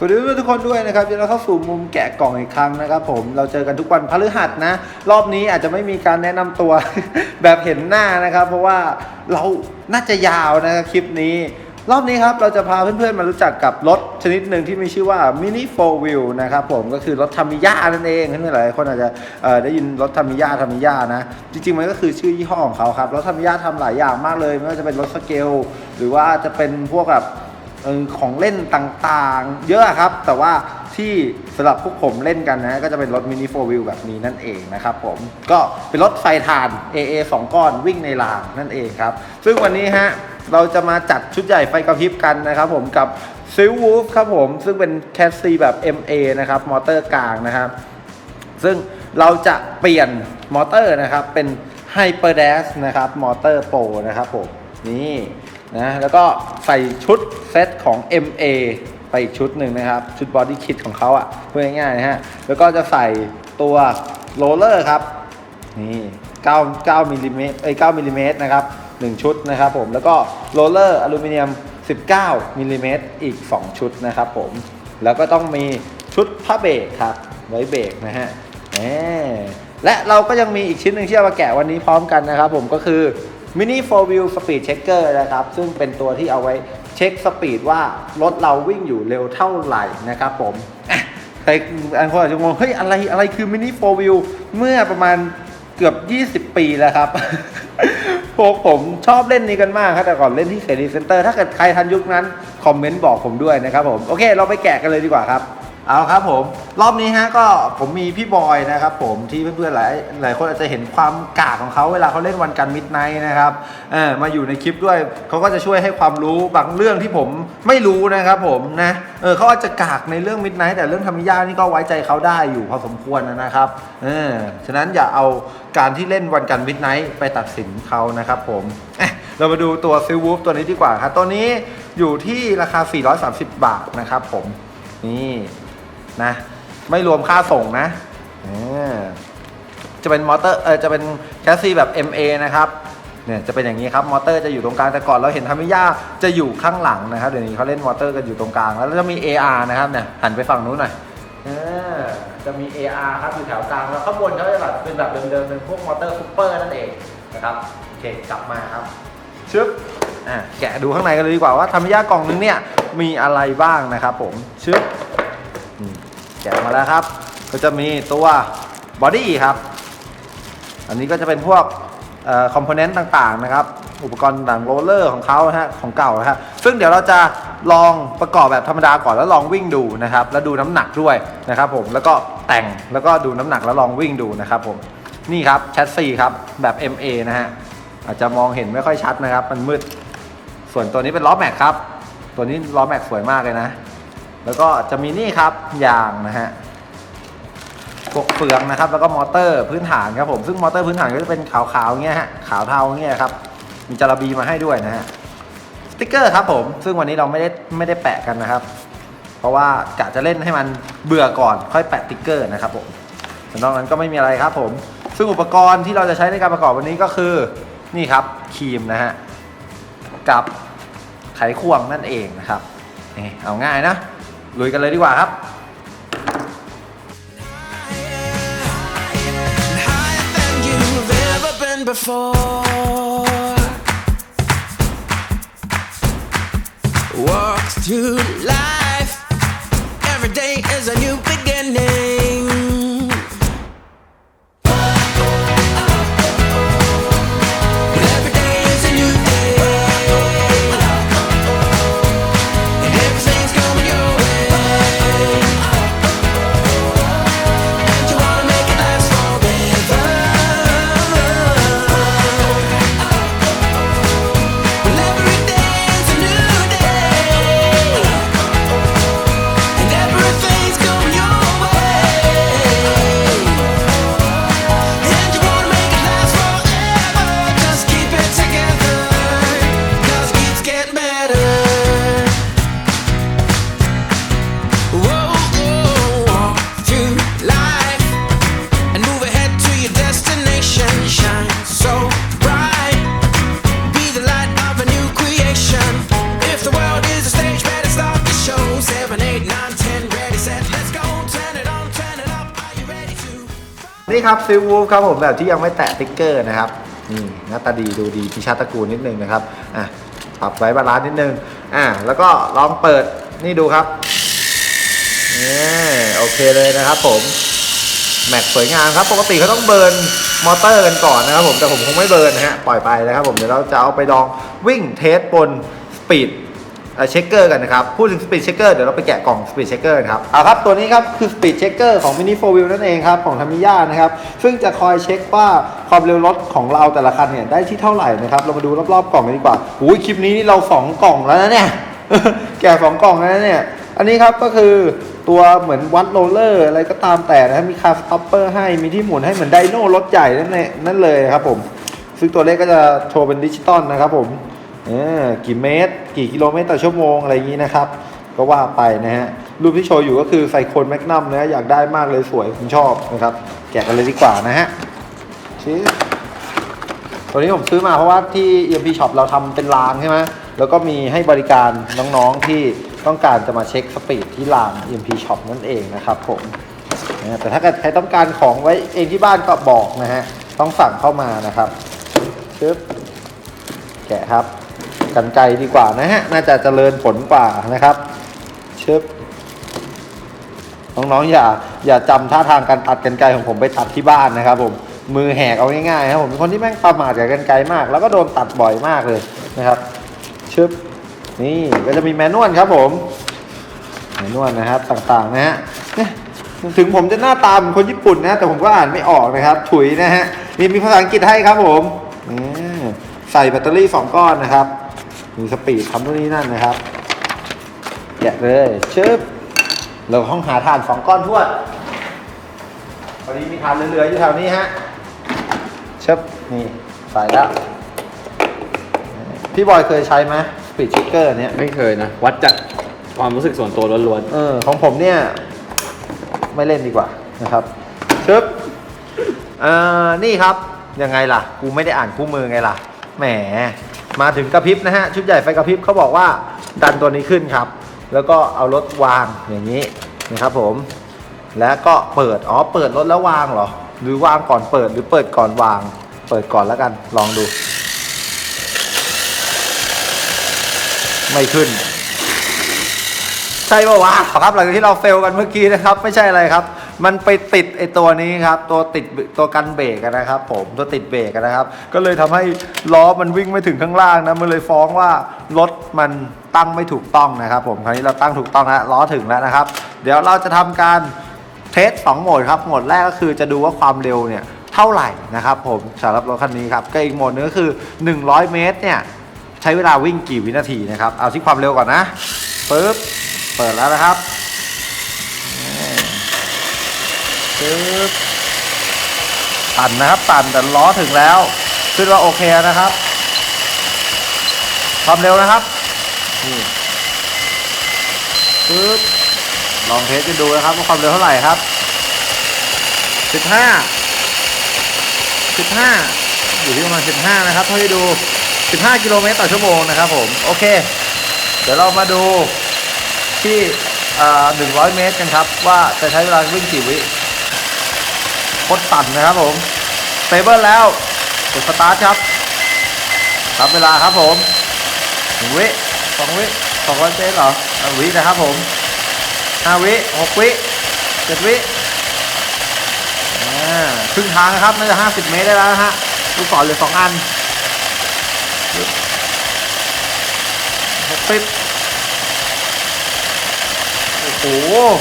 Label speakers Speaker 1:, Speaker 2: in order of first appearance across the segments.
Speaker 1: สวัสดีเพื่อนๆทุกคนด้วยนะครับยินดีต้อนรับเข้าสู่มุมแกะกล่องอีกครั้งนะครับผมเราเจอกันทุกวันพฤหัสนะ รอบนี้อาจจะไม่มีการแนะนำตัวแบบเห็นหน้านะครับ เพราะว่าเราน่าจะยาวนะครับคลิปนี้ รอบนี้ครับเราจะพาเพื่อนๆมารู้จักกับรถชนิดหนึ่งที่มีชื่อว่า Mini 4 Wheel นะครับผมก็คือรถทามิยานั่นเองเพื่อนๆหลายคนอาจจะได้ยินรถทามิยาทามิยานะ จริงๆมันก็คือชื่อยี่ห้อของเขาครับรถทามิยาทำหลายอย่างมากเลยไม่ว่าจะเป็นรถสเกลหรือว่าจะเป็นพวกแบบ ของเล่นต่างๆ เยอะครับ แต่ว่าที่สำหรับพวกผมเล่นกันนะก็จะเป็นรถมินิโฟวิลแบบนี้นั่นเองนะครับผมก็เป็นรถไฟทาน AA 2 ก้อนวิ่งในรางนั่นเองครับ ซึ่งวันนี้ฮะเราจะมาจัดชุดใหญ่ไฟกระพริบกันนะครับผมกับซิลวูฟครับผมซึ่งเป็นแคสซีแบบ MA นะครับมอเตอร์กลางนะครับซึ่งเราจะเปลี่ยนมอเตอร์นะครับเป็น Hyper Dash นะครับมอเตอร์โปรนะครับผมนี่ นะแล้วก็ใส่ชุดเซตของ MA ไปอีกชุดหนึ่งนะครับ ชุดบอดี้คิดของเขาอะ่ะพูดง่ายๆนะฮะ แล้วก็จะใส่ตัวโรลเลอร์ครับ นี่9 9มิลลิเมตรเอ้ย9มิลลิเมตรนะครับ 1 ชุดนะครับผม แล้วก็โรลเลอร์อลูมิเนียม 19มิลลิเมตรอีก 2 ชุดนะครับผม แล้วก็ต้องมีชุดผ้าเบรกครับ ไว้เบรกนะฮะแหมและเราก็ยังมีอีกชิ้นหนึ่งที่จะมาแกะวันนี้พร้อมกันนะครับผมก็คือ Mini 4 Wheel Speed Checker นะครับ ซึ่งเป็นตัวที่เอาไว้เช็คสปีดว่า รถเราวิ่งอยู่เร็วเท่าไหร่นะครับผมอะใครอันคนอาจจะงงเฮ้ยอะไรอะไรคือ Mini 4 Wheel เมื่อประมาณเกือบ 20 ปีแล้วครับ พวกผมชอบเล่นนี้กันมากครับแต่ก่อนเล่นที่เสรีเซ็นเตอร์ถ้าเกิดใครทันยุคนั้น คอมเมนต์บอกผมด้วยนะครับผม โอเค เราไปแกะกันเลยดีกว่าครับ เอาครับผม รอบนี้ฮะก็ผมมีพี่บอยนะครับผมที่เพื่อนๆหลายหลายคนอาจจะเห็นความกากของเขาเวลาเขาเล่นวันกันมิดไนท์นะครับเออมาอยู่ในคลิปด้วยเขาก็จะช่วยให้ความรู้บางเรื่องที่ผมไม่รู้นะครับผมนะเออเขาอาจจะกากในเรื่องมิดไนท์แต่เรื่องธรรมยานี่ก็ไว้ใจเขาได้อยู่พอสมควรนะครับเออฉะนั้นอย่าเอาการที่เล่นวันกันมิดไนท์ไปตัดสินเขานะครับผมเอ๊ะเรามาดูตัวซิลวูฟตัวนี้ดีกว่าครับตัวนี้อยู่ที่ราคา 430 บาทนะครับผมนี่ นะ ไม่รวมค่าส่งนะจะเป็นมอเตอร์เออจะเป็นแคสซีแบบ MA นะครับเนี่ยจะเป็นอย่างนี้ครับมอเตอร์จะอยู่ตรงกลางแต่ก่อนเราเห็นทามิยาจะอยู่ข้างหลังนะครับเดี๋ยวนี้เขาเล่นมอเตอร์กันอยู่ตรงกลาง แล้วจะมี AR นะครับเนี่ยหันไปฝั่งนู้นหน่อยจะมี AR ครับอยู่แถวกลางแล้วข้างบนเขาจะแบบเป็นแบบเดิมๆเป็นพวกมอเตอร์ซูเปอร์นั่นเองนะครับโอเคกลับมาครับชึบอะแกะดูข้างในกันเลยดีกว่าว่าธรรมยากล่องนึงเนี่ยมีอะไรบ้างนะครับผมชึบ แกะมาแล้วครับ ก็จะมีตัวบอดี้ครับ อันนี้ก็จะเป็นพวกคอมโพเนนต์ต่างๆนะครับ อุปกรณ์ต่างโรลเลอร์ของเขาฮะของเก่าฮะซึ่งเดี๋ยวเราจะลองประกอบแบบธรรมดาก่อนแล้วลองวิ่งดูนะครับ แล้วดูน้ำหนักด้วยนะครับผมแล้วก็แต่งแล้วก็ดูน้ำหนักแล้วลองวิ่งดูนะครับผมนี่ครับแชสซีครับแบบ MA นะฮะอาจจะมองเห็นไม่ค่อยชัดนะครับ มันมืด ส่วนตัวนี้เป็นล้อแม็กครับ ตัวนี้ล้อแม็กสวยมากเลยนะ แล้วก็จะมีนี่ครับยางนะฮะพวกเฟืองนะครับ แล้วก็มอเตอร์พื้นฐานครับผมซึ่งมอเตอร์พื้นฐานก็จะเป็นขาวๆเงี้ยฮะขาวเทาเงี้ยครับมีจาระบีมาให้ด้วยนะฮะสติกเกอร์ครับผมซึ่งวันนี้เราไม่ได้ไม่ได้แปะกันนะครับ เพราะว่ากะจะเล่นให้มันเบื่อก่อนค่อยแปะสติกเกอร์นะครับผมส่วนนอกนั้นก็ไม่มีอะไรครับผม ซึ่งอุปกรณ์ที่เราจะใช้ในการประกอบวันนี้ก็คือนี่ครับครีมนะฮะกับไขควงนั่นเองนะครับเอาง่ายนะ ลุยกันเลยดีกว่าครับ
Speaker 2: higher than you've ever been before. Walk through life. Every day is a new beginning.
Speaker 1: นี่ครับซิลวูฟครับผมแบบที่ยังไม่แตะติ๊กเกอร์นะครับนี่หน้าตาดีดูดีพิชาตระกูลนิดนึงนะครับอะปรับไว้บาลานซ์นิดนึงอะแล้วก็ลองเปิดนี่ดูครับนี่โอเคเลยนะครับผมแม็กสวยงามครับ ปกติเขาต้องเบิร์นมอเตอร์กันก่อนนะครับผมแต่ผมคงไม่เบิร์นนะฮะปล่อยไปนะครับผมเดี๋ยวเราจะเอาไปลองวิ่งเทสบนสปีด เช็คเกอร์กันนะครับ พูดถึงสปีดเช็คเกอร์เดี๋ยวเราไปแกะกล่องสปีดเช็คเกอร์ครับเอาครับ ตัวนี้ครับคือสปีดเช็คเกอร์ของ Mini 4 Wheel นั่นเองครับของทามิยานะครับ ซึ่งจะคอยเช็คว่าความเร็วรถของเราแต่ละคันเนี่ยได้ที่เท่าไหร่นะครับ เรามาดูรอบๆกล่องกันดีกว่าอุ้ยคลิปนี้นี่เราสองกล่องแล้วนะเนี่ยแกะสองกล่องแล้วนะเนี่ยอันนี้ครับก็คือตัวเหมือนวัดโรลเลอร์อะไรก็ตามแต่นะครับมีคาสต็อปเปอร์ให้มีที่หมุนให้เหมือนไดโน่รถใหญ่นั่นเนั่นเลยครับผมซึ่งตัวเลขก็จะโชว์เป็นดิจิตอลนะครับผมเออกี่เมตร กี่กิโลเมตรต่อชั่วโมงอะไรอย่างนี้นะครับ ก็ว่าไปนะฮะรูปที่โชว์อยู่ก็คือไซโคนแมกนัมนะอยากได้มากเลยสวยผมชอบนะครับ แกะกันเลยดีกว่านะฮะชี้ตัวนี้ผมซื้อมาเพราะว่าที่ EMP Shop เราทำเป็นรางใช่ไหมแล้วก็มีให้บริการน้องๆที่ต้องการจะมาเช็คสปีดที่ราง EMP Shop นั่นเองนะครับผมแต่ถ้าเกิดใครต้องการของไว้เองที่บ้านก็บอกนะฮะ ต้องสั่งเข้ามานะครับชึบแกะครับ กันไกดีกว่านะฮะ น่าจะเจริญผลกว่านะครับชึบน้องๆอย่าอย่าจำท่าทางการตัดกันไกของผมไปตัดที่บ้านนะครับ ผมมือแหกเอาง่ายๆครับผมเป็นคนที่แม่งประมาทกับกันไกมาก แล้วก็โดนตัดบ่อยมากเลยนะครับชึบนี่ก็จะมีแมนวลครับผมแมนนวลนะครับต่างๆนะฮะถึงผมจะหน้าตาเหมือนคนญี่ปุ่นนะ แต่ผมก็อ่านไม่ออกนะครับ ถุยนะฮะมีมีภาษาอังกฤษให้ครับผมใส่แบตเตอรี่สองก้อนนะครับ มีสปีดทำนู่นนี่นั่นนะครับแกะเลยชึบเราห้องหาถ่านสองก้อนทวดพอดีมีถ่านเหลือๆอยู่แถวนี้ฮะเชิบนี่ใส่แล้ว พี่บอยเคยใช้ไหมสปีดชิกเกอร์เนี้ย
Speaker 3: ไม่เคยนะ วัดจากความรู้สึกส่วนตัวล้วน
Speaker 1: เออของผมเนี่ย ไม่เล่นดีกว่านะครับเชิบเอ่อนี่ครับ ยังไงล่ะ กูไม่ได้อ่านคู่มือไงล่ะ แหม มาถึงกระพริบนะฮะชุดใหญ่ไฟกระพริบเขาบอกว่าดันตัวนี้ขึ้นครับ แล้วก็เอารถวางอย่างนี้นะครับผม แล้วก็เปิดอ๋อเปิดรถแล้ววางเหรอ หรือวางก่อนเปิดหรือเปิดก่อนวาง เปิดก่อนแล้วกันลองดู ไม่ขึ้น ใช่ป่าวะครับหลังจากที่เราเฟลกันเมื่อกี้นะครับ ไม่ใช่อะไรครับ มันไปติดไอตัวนี้ครับตัวติดตัวกันเบรกนะครับ ผมตัวติดเบรกนะครับ ก็เลยทำให้ล้อมันวิ่งไม่ถึงข้างล่างนะมันเลยฟ้องว่ารถมันตั้งไม่ถูกต้องนะครับ ผมคราวนี้เราตั้งถูกต้องแล้วล้อถึงแล้วนะครับ เดี๋ยวเราจะทำการเทสสองโหมดครับโหมดแรกก็คือจะดูว่าความเร็วเนี่ยเท่าไหร่นะครับ ผมสำหรับรถคันนี้ครับก็อีกโหมดนึงก็คือ 100 เมตรเนี่ยใช้เวลาวิ่งกี่วินาทีนะครับ เอาที่ความเร็วก่อนนะปึ๊บเปิดแล้วนะครับนี่ ปึ๊บตันนะครับตันแต่ล้อถึงแล้ว ขึ้นว่าโอเคนะครับ ความเร็วนะครับนี่ปึ๊บลองเทสกันดูนะครับว่าความเร็วเท่าไหร่ครับ15 15อยู่ที่ประมาณ15นะครับเท่าที่ดู15กิโลเมตรต่อชั่วโมงนะครับผมโอเค เดี๋ยวเรามาดูที่อ่า100เมตรกันครับ ว่าจะใช้เวลาวิ่งกี่วิ คตรตันนะครับผมเ a เบิลแล้วกดสตาร์ทครับครับเวลาครับผมหนึ่งวิสองวิสองร้อยเมตรเหรออะวินะครับผมห้าวิหกวิเจ็ดวิอ่าครึ่งทางนะครับน่าจะห้าสิบเมตรได้แล้วฮะลูกศรเหลือสองอันหกสิบโอ้โห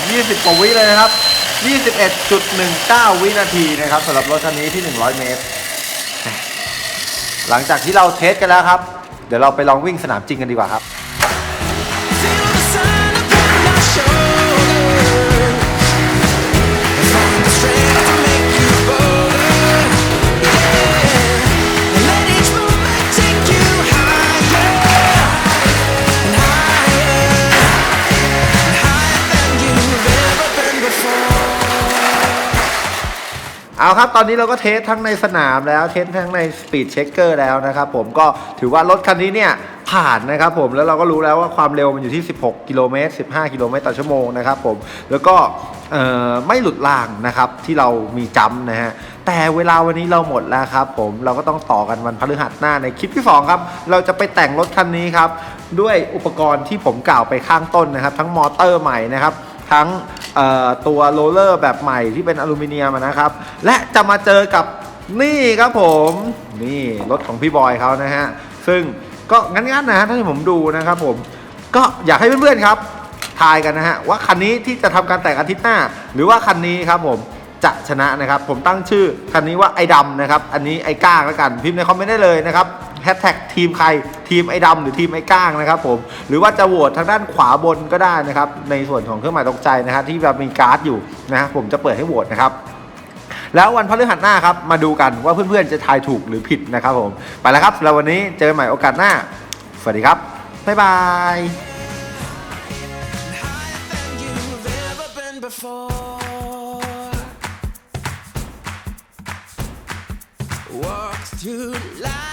Speaker 1: 20กว่าวิเลยนะครับ 21.19 วินาทีนะครับสำหรับรถคันนี้ที่ 100 เมตร หลังจากที่เราเทสกันแล้วครับ เดี๋ยวเราไปลองวิ่งสนามจริงกันดีกว่าครับ เอาครับ ตอนนี้เราก็เทสทั้งในสนามแล้วเทสทั้งในสปีดเช็คเกอร์แล้วนะครับผมก็ถือว่ารถคันนี้เนี่ยผ่านนะครับผมแล้วเราก็รู้แล้วว่าความเร็วมันอยู่ที่ 16 กิโลเมตร 15 กิโลเมตรต่อชั่วโมงนะครับผมแล้วก็ไม่หลุดรางนะครับที่เรามีจำนะฮะแต่เวลาวันนี้เราหมดแล้วครับผมเราก็ต้องต่อกันวันพฤหัสหน้าในคลิปที่สองครับ เราจะไปแต่งรถคันนี้ครับ ด้วยอุปกรณ์ที่ผมกล่าวไปข้างต้นนะครับ ทั้งมอเตอร์ใหม่นะครับ ทั้ง ตัวโรลเลอร์แบบใหม่ที่เป็นอลูมิเนียมนะครับ และจะมาเจอกับนี่ครับผมนี่รถของพี่บอยเขานะฮะซึ่งก็งั้นๆนะฮะถ้าที่ผมดูนะครับผมก็อยากให้เพื่อนๆครับทายกันนะฮะว่าคันนี้ที่จะทำการแต่งอาทิตย์หน้า หรือว่าคันนี้ครับผมจะชนะนะครับ ผมตั้งชื่อคันนี้ว่าไอ้ดำนะครับ อันนี้ไอ้ก้างแล้วกันพิมพ์ในคอมเมนต์ได้เลยนะครับ ฮชแท็กทีมใครทีมไอ้ดำหรือทีมไอ้ก้างนะครับผมหรือว่าจะโหวตทางด้านขวาบนก็ได้นะครับในส่วนของเครื่องหมายตกใจนะครับที่แบบมีการ์ดอยู่นะฮะผมจะเปิดให้โหวตนะครับแล้ววันพฤหัสหน้าครับมาดูกันว่าเพื่อนๆจะทายถูกหรือผิดนะครับผมไปแล้วครับสำหรับวันนี้เจอกันใหม่โอกาสหน้า สวัสดีครับ บ๊ายบาย
Speaker 2: Walk through life.